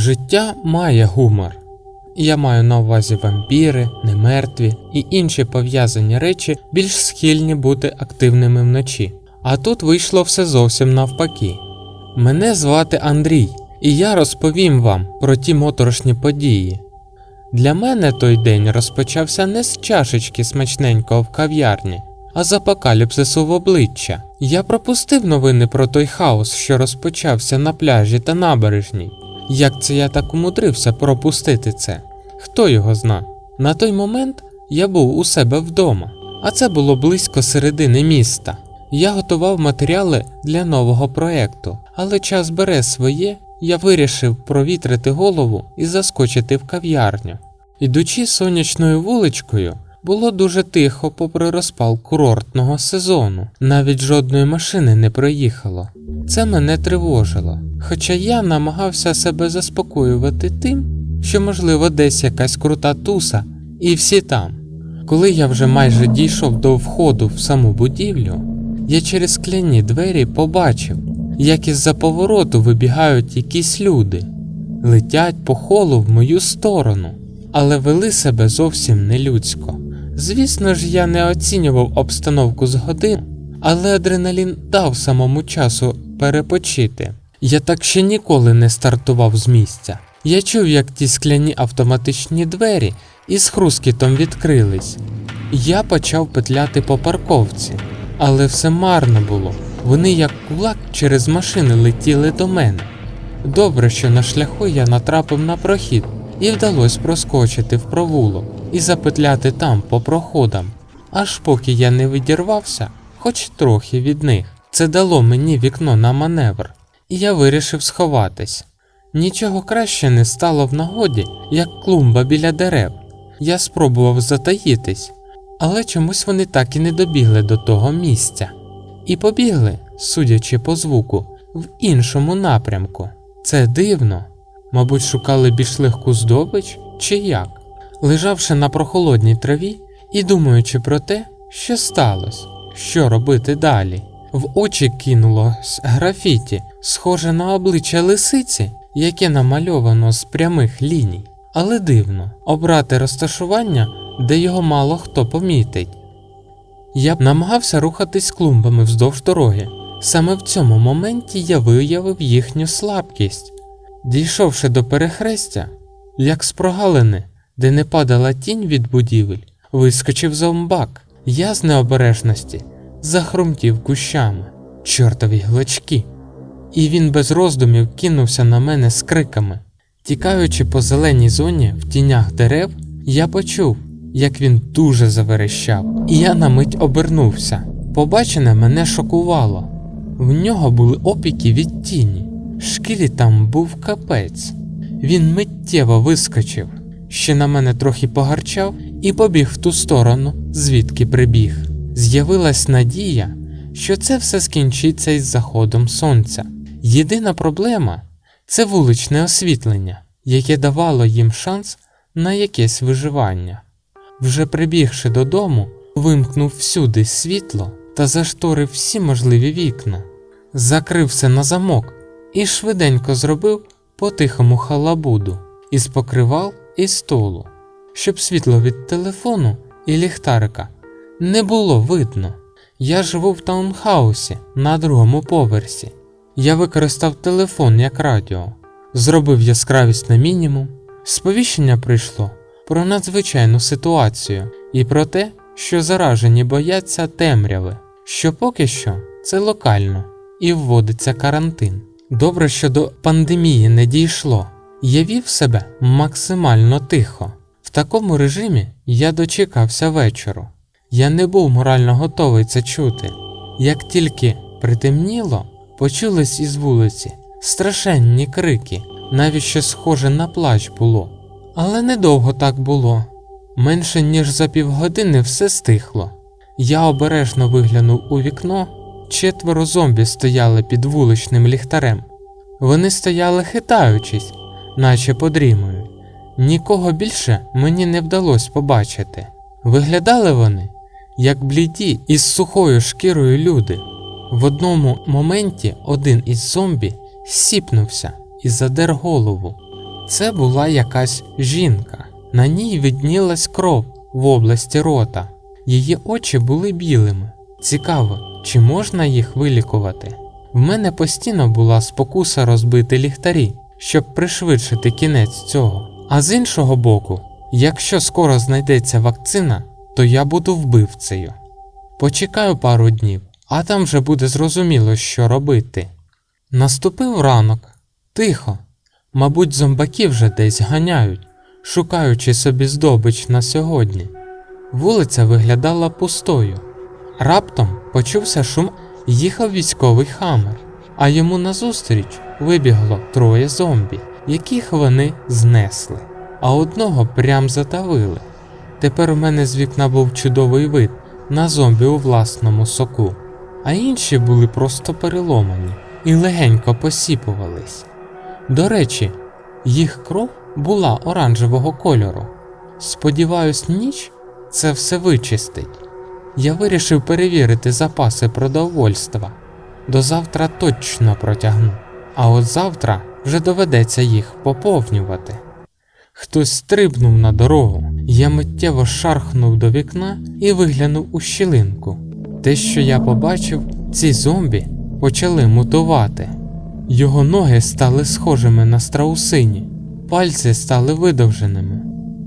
Життя має гумор. Я маю на увазі вампіри, немертві і інші пов'язані речі більш схильні бути активними вночі. А тут вийшло все зовсім навпаки. Мене звати Андрій, і я розповім вам про ті моторошні події. Для мене той день розпочався не з чашечки смачненького в кав'ярні, а з апокаліпсису в обличчя. Я пропустив новини про той хаос, що розпочався на пляжі та набережній. Як це я так умудрився пропустити це? Хто його зна? На той момент я був у себе вдома, а це було близько середини міста. Я готував матеріали для нового проекту, але час бере своє, я вирішив провітрити голову і заскочити в кав'ярню. Ідучи сонячною вуличкою, було дуже тихо попри розпал курортного сезону, навіть жодної машини не проїхало. Це мене тривожило, хоча я намагався себе заспокоювати тим, що, можливо, десь якась крута туса, і всі там. Коли я вже майже дійшов до входу в саму будівлю, я через скляні двері побачив, як із-за повороту вибігають якісь люди, летять по холу в мою сторону, але вели себе зовсім нелюдсько. Звісно ж, я не оцінював обстановку з годин, але адреналін дав самому часу перепочити. Я так ще ніколи не стартував з місця. Я чув, як ті скляні автоматичні двері із хрускітом відкрились. Я почав петляти по парковці, але все марно було. Вони як кулак через машини летіли до мене. Добре, що на шляху я натрапив на прохід і вдалося проскочити в провулок і запетляти там по проходам, аж поки я не відірвався, хоч трохи від них. Це дало мені вікно на маневр, і я вирішив сховатись. Нічого краще не стало в нагоді, як клумба біля дерев. Я спробував затаїтись, але чомусь вони так і не добігли до того місця. І побігли, судячи по звуку, в іншому напрямку. Це дивно. Мабуть, шукали більш легку здобич чи як. Лежавши на прохолодній траві і думаючи про те, що сталося, що робити далі. В очі кинулось графіті, схоже на обличчя лисиці, яке намальовано з прямих ліній. Але дивно обрати розташування, де його мало хто помітить. Я намагався рухатись клумбами вздовж дороги. Саме в цьому моменті я виявив їхню слабкість. Дійшовши до перехрестя, як з прогалини, де не падала тінь від будівель, вискочив зомбак. Я з необережності захрумтів кущами, чортові глачки, і він без роздумів кинувся на мене з криками. Тікаючи по зеленій зоні в тінях дерев, я почув, як він дуже заверещав, і я на мить обернувся. Побачене мене шокувало. В нього були опіки від тіні. Шкірі там був капець. Він миттєво вискочив, ще на мене трохи погарчав і побіг в ту сторону, звідки прибіг. З'явилась надія, що це все скінчиться із заходом сонця. Єдина проблема це вуличне освітлення, яке давало їм шанс на якесь виживання. Вже прибігши додому, вимкнув всюди світло та зашторив всі можливі вікна, закрив все на замок і швиденько зробив по-тихому халабуду із покривал і столу, щоб світло від телефону і ліхтарика не було видно. Я живу в таунхаусі на другому поверсі. Я використав телефон як радіо, зробив яскравість на мінімум. Сповіщення прийшло про надзвичайну ситуацію і про те, що заражені бояться темряви, що поки що це локально і вводиться карантин. Добре, що до пандемії не дійшло. Я вів себе максимально тихо. В такому режимі я дочекався вечору. Я не був морально готовий це чути. Як тільки притемніло, почулись із вулиці страшенні крики, навіть що схоже на плач було. Але недовго так було. Менше ніж за півгодини все стихло. Я обережно виглянув у вікно, четверо зомбі стояли під вуличним ліхтарем. Вони стояли хитаючись, наче подрімують. Нікого більше мені не вдалося побачити. Виглядали вони, як бліді із сухою шкірою люди. В одному моменті один із зомбі сіпнувся і задер голову. Це була якась жінка. На ній виднілась кров в області рота. Її очі були білими. Цікаво, чи можна їх вилікувати? В мене постійно була спокуса розбити ліхтарі, щоб пришвидшити кінець цього. А з іншого боку, якщо скоро знайдеться вакцина, то я буду вбивцею. Почекаю пару днів, а там вже буде зрозуміло, що робити. Наступив ранок. Тихо. Мабуть, зомбаки вже десь ганяють, шукаючи собі здобич на сьогодні. Вулиця виглядала пустою. Раптом почувся шум, їхав військовий хамер, а йому назустріч вибігло троє зомбі, яких вони знесли, а одного прям задавили. Тепер у мене з вікна був чудовий вид на зомбі у власному соку, а інші були просто переломані і легенько посіпувались. До речі, їх кров була оранжевого кольору. Сподіваюсь, ніч це все вичистить. Я вирішив перевірити запаси продовольства. До завтра точно протягну, а от завтра вже доведеться їх поповнювати. Хтось стрибнув на дорогу, я миттєво шархнув до вікна і виглянув у щілинку. Те, що я побачив, ці зомбі почали мутувати. Його ноги стали схожими на страусині, пальці стали видовженими.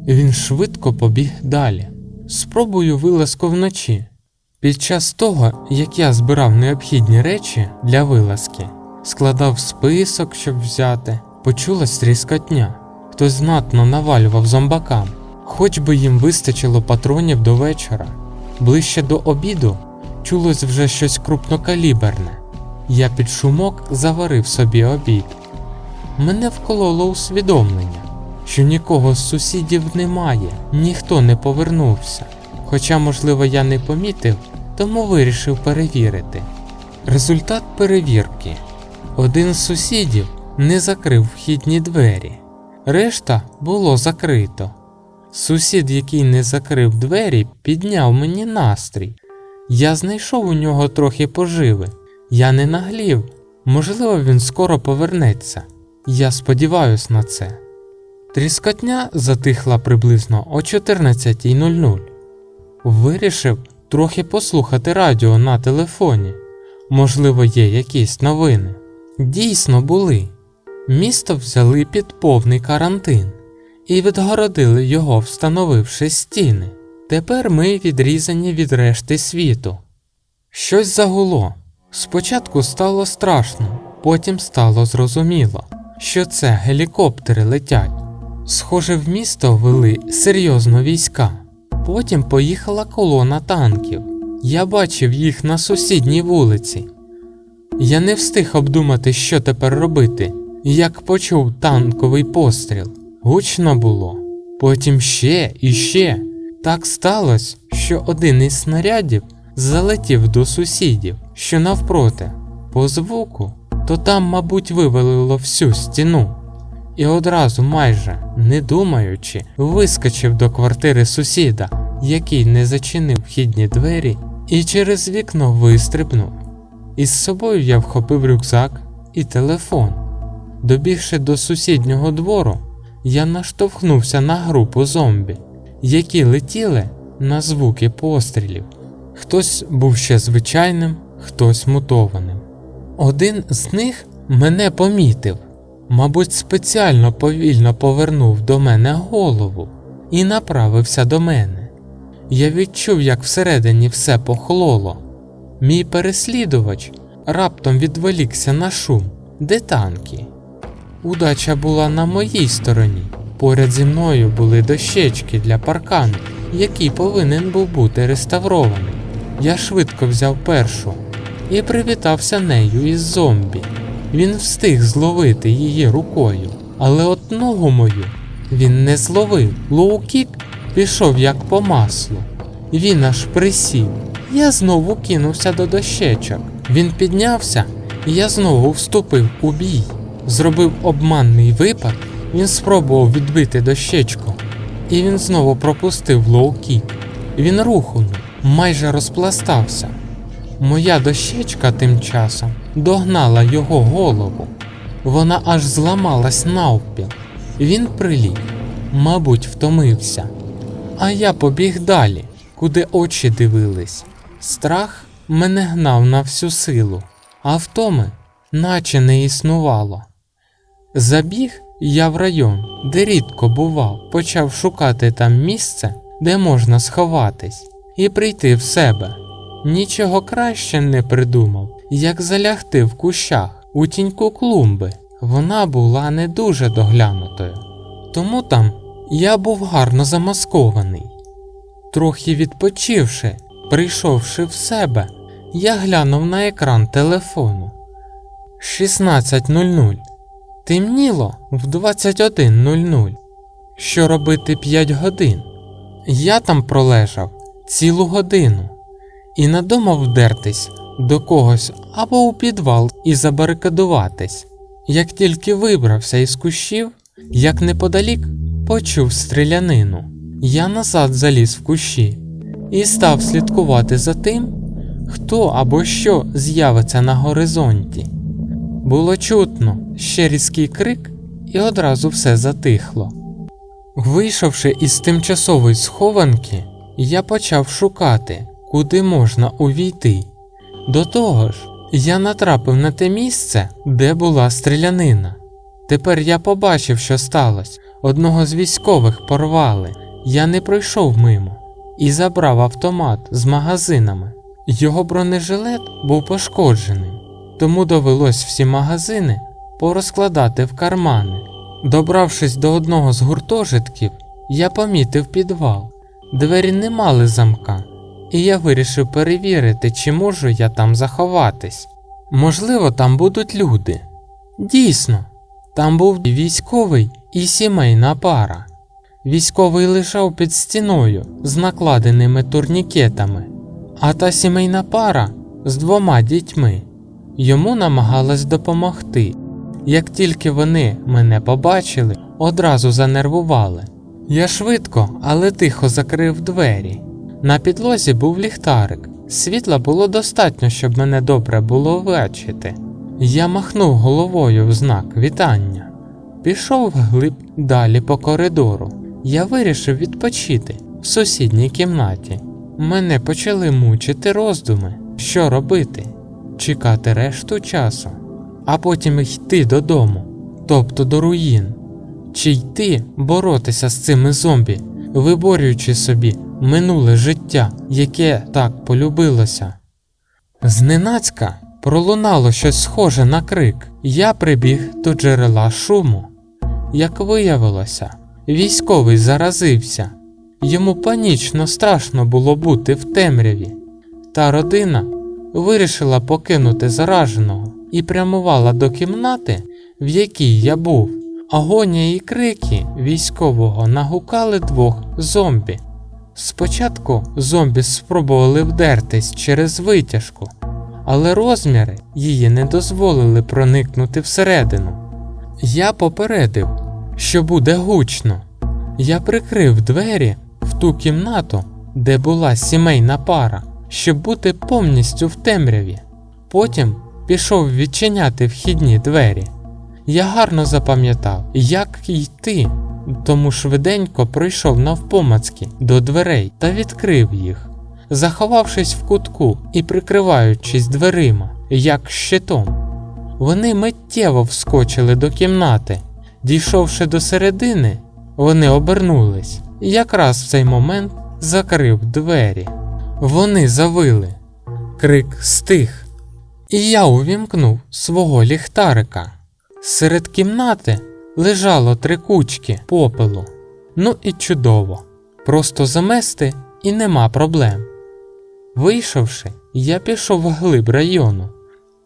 Він швидко побіг далі. Спробую вилазку вночі. Під час того, як я збирав необхідні речі для вилазки, складав список, щоб взяти, почулась тріскотня. Хтось знатно навалював зомбакам, хоч би їм вистачило патронів до вечора. Ближче до обіду чулось вже щось крупнокаліберне. Я під шумок заварив собі обід. Мене вкололо усвідомлення, що нікого з сусідів немає, ніхто не повернувся. Хоча, можливо, я не помітив, тому вирішив перевірити. Результат перевірки: один з сусідів не закрив вхідні двері, решта було закрито. Сусід, який не закрив двері, підняв мені настрій. Я знайшов у нього трохи поживи. Я не наглів. Можливо, він скоро повернеться. Я сподіваюсь на це. Тріскотня затихла приблизно о 14.00. Вирішив трохи послухати радіо на телефоні. Можливо, є якісь новини. Дійсно були. Місто взяли під повний карантин і відгородили його, встановивши стіни. Тепер ми відрізані від решти світу. Щось загуло. Спочатку стало страшно, потім стало зрозуміло, що це гелікоптери летять. Схоже, в місто вели серйозно війська. Потім поїхала колона танків. Я бачив їх на сусідній вулиці. Я не встиг обдумати, що тепер робити, як почув танковий постріл. Гучно було. Потім ще і ще. Так сталося, що один із снарядів залетів до сусідів, що навпроти, по звуку, то там, мабуть, вивалило всю стіну. І одразу, майже не думаючи, вискочив до квартири сусіда, який не зачинив вхідні двері, і через вікно вистрибнув. Із собою я вхопив рюкзак і телефон. Добігши до сусіднього двору, я наштовхнувся на групу зомбі, які летіли на звуки пострілів. Хтось був ще звичайним, хтось мутованим. Один з них мене помітив, мабуть, спеціально повільно повернув до мене голову і направився до мене. Я відчув, як всередині все похололо. Мій переслідувач раптом відволікся на шум, де танки. Удача була на моїй стороні. Поряд зі мною були дощечки для паркану, який повинен був бути реставрований. Я швидко взяв першу і привітався нею із зомбі. Він встиг зловити її рукою, але от ногу мою він не зловив. Лоукік пішов як по маслу. Він аж присів. Я знову кинувся до дощечок. Він піднявся, і я знову вступив у бій. Зробив обманний випад, він спробував відбити дощечку, і він знову пропустив лоу-кік. Він рухнув, майже розпластався. Моя дощечка тим часом догнала його голову. Вона аж зламалась навпіл. Він приліг, мабуть, втомився. А я побіг далі, куди очі дивились. Страх мене гнав на всю силу, а втоми наче не існувало. Забіг я в район, де рідко бував, почав шукати там місце, де можна сховатись, і прийти в себе. Нічого краще не придумав, як залягти в кущах у тіньку клумби. Вона була не дуже доглянутою. Тому там я був гарно замаскований. Трохи відпочивши, прийшовши в себе, я глянув на екран телефону. 16.00. Темніло в 21.00. Що робити 5 годин? Я там пролежав цілу годину і надумав вдертись до когось або у підвал і забарикадуватись. Як тільки вибрався із кущів, як неподалік почув стрілянину. Я назад заліз в кущі і став слідкувати за тим, хто або що з'явиться на горизонті. Було чутно ще різкий крик, і одразу все затихло. Вийшовши із тимчасової схованки, я почав шукати, куди можна увійти. До того ж, я натрапив на те місце, де була стрілянина. Тепер я побачив, що сталося. Одного з військових порвали. Я не пройшов мимо і забрав автомат з магазинами. Його бронежилет був пошкодженим, тому довелось всі магазини порозкладати в кармани. Добравшись до одного з гуртожитків, я помітив підвал. Двері не мали замка, і я вирішив перевірити, чи можу я там заховатись. Можливо, там будуть люди. Дійсно, там був військовий і сімейна пара. Військовий лежав під стіною з накладеними турнікетами, а та сімейна пара з двома дітьми. Йому намагалась допомогти. Як тільки вони мене побачили, одразу занервували. Я швидко, але тихо закрив двері. На підлозі був ліхтарик. Світла було достатньо, щоб мене добре було бачити. Я махнув головою в знак вітання. Пішов вглиб далі по коридору. Я вирішив відпочити в сусідній кімнаті. Мене почали мучити роздуми, що робити, чекати решту часу, а потім йти додому, тобто до руїн, чи йти боротися з цими зомбі, виборюючи собі минуле життя, яке так полюбилося. Зненацька пролунало щось схоже на крик. Я прибіг до джерела шуму. Як виявилося, військовий заразився. Йому панічно страшно було бути в темряві. Та родина вирішила покинути зараженого і прямувала до кімнати, в якій я був. Агонія і крики військового нагукали двох зомбі. Спочатку зомбі спробували вдертись через витяжку, але розміри її не дозволили проникнути всередину. Я попередив, що буде гучно. Я прикрив двері в ту кімнату, де була сімейна пара, щоб бути повністю в темряві. Потім пішов відчиняти вхідні двері. Я гарно запам'ятав, як йти, тому швиденько пройшов навпомацки до дверей та відкрив їх, заховавшись в кутку і прикриваючись дверима, як щитом. Вони миттєво вскочили до кімнати. Дійшовши до середини, вони обернулись і якраз в цей момент закрив двері. Вони завили. Крик стих, і я увімкнув свого ліхтарика. Серед кімнати лежало три кучки попелу. Ну і чудово, просто замести і нема проблем. Вийшовши, я пішов вглиб району.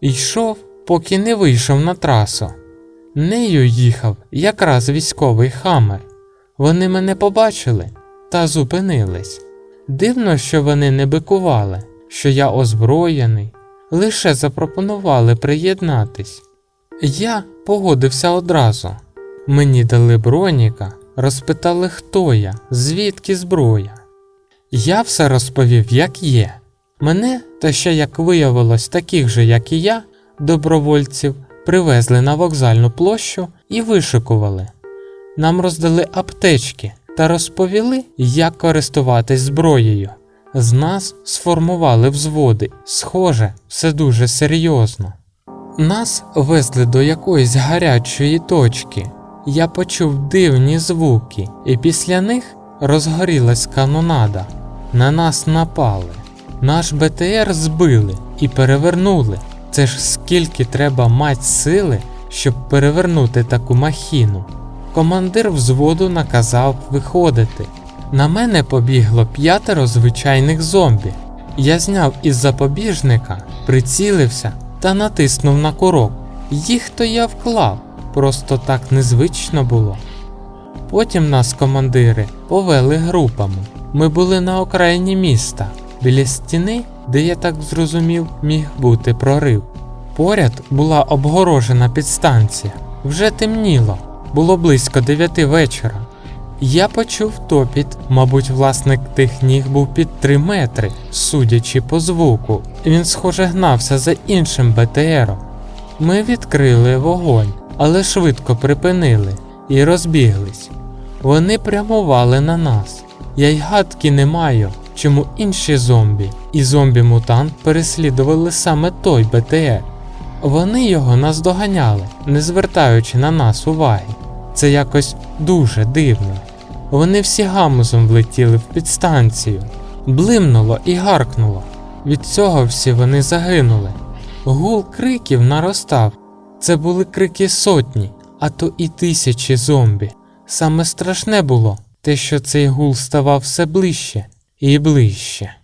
Йшов, поки не вийшов на трасу. Нею їхав якраз військовий хамер. Вони мене побачили та зупинились. Дивно, що вони не бикували, що я озброєний, лише запропонували приєднатись. Я погодився одразу. Мені дали броніка, розпитали, хто я, звідки зброя. Я все розповів, як є. Мене, та ще як виявилось, таких же, як і я, добровольців, привезли на вокзальну площу і вишикували. нам роздали аптечки та розповіли, як користуватись зброєю. З нас сформували взводи. Схоже, все дуже серйозно. Нас везли до якоїсь гарячої точки. Я почув дивні звуки, і після них розгорілась канонада. На нас напали. Наш БТР збили і перевернули. Це ж скільки треба мать сили, щоб перевернути таку махіну. Командир взводу наказав виходити. На мене побігло п'ятеро звичайних зомбі. Я зняв із запобіжника, прицілився та натиснув на курок. Їх то я вклав, просто так незвично було. Потім нас командири повели групами. Ми були на окраїні міста, біля стіни, де я так зрозумів, міг бути прорив. Поряд була обгорожена підстанція. Вже темніло, було близько дев'яти вечора. Я почув топіт, мабуть, власник тих ніг був під три метри, судячи по звуку. Він, схоже, гнався за іншим БТРом. Ми відкрили вогонь, але швидко припинили і розбіглись. Вони прямували на нас. Я й гадки не маю, чому інші зомбі і зомбі-мутант переслідували саме той БТР. Вони його наздоганяли, не звертаючи на нас уваги. Це якось дуже дивно. Вони всі гамузом влетіли в підстанцію, блимнуло і гаркнуло. Від цього всі вони загинули. Гул криків наростав. Це були крики сотні, а то і тисячі зомбі. Саме страшне було те, що цей гул ставав все ближче і ближче.